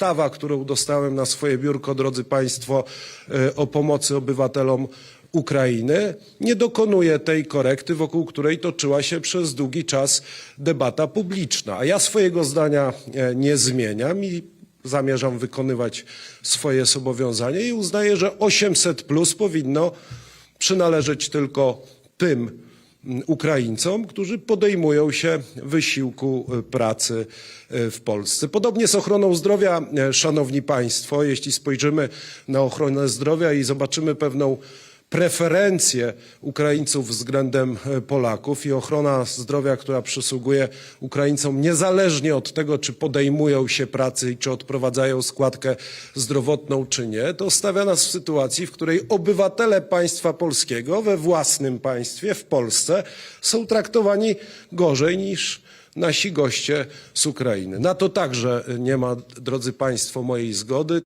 ustawa, którą dostałem na swoje biurko, drodzy Państwo, e, o pomocy obywatelom Ukrainy, nie dokonuje tej korekty, wokół której toczyła się przez długi czas debata publiczna. A ja swojego zdania e, nie zmieniam i zamierzam wykonywać swoje zobowiązanie i uznaję, że 800 plus powinno przynależeć tylko tym Ukraińcom, którzy podejmują się wysiłku y, pracy y, w Polsce. Podobnie z ochroną zdrowia, e, szanowni państwo, jeśli spojrzymy na ochronę zdrowia i zobaczymy pewną preferencje Ukraińców względem e, Polaków i ochrona zdrowia, która przysługuje Ukraińcom niezależnie od tego, czy podejmują się pracy i czy odprowadzają składkę zdrowotną, czy nie, to stawia nas w sytuacji, w której obywatele państwa polskiego we własnym państwie, w Polsce, są traktowani gorzej niż nasi goście z Ukrainy. Na to także nie ma, drodzy Państwo, mojej zgody.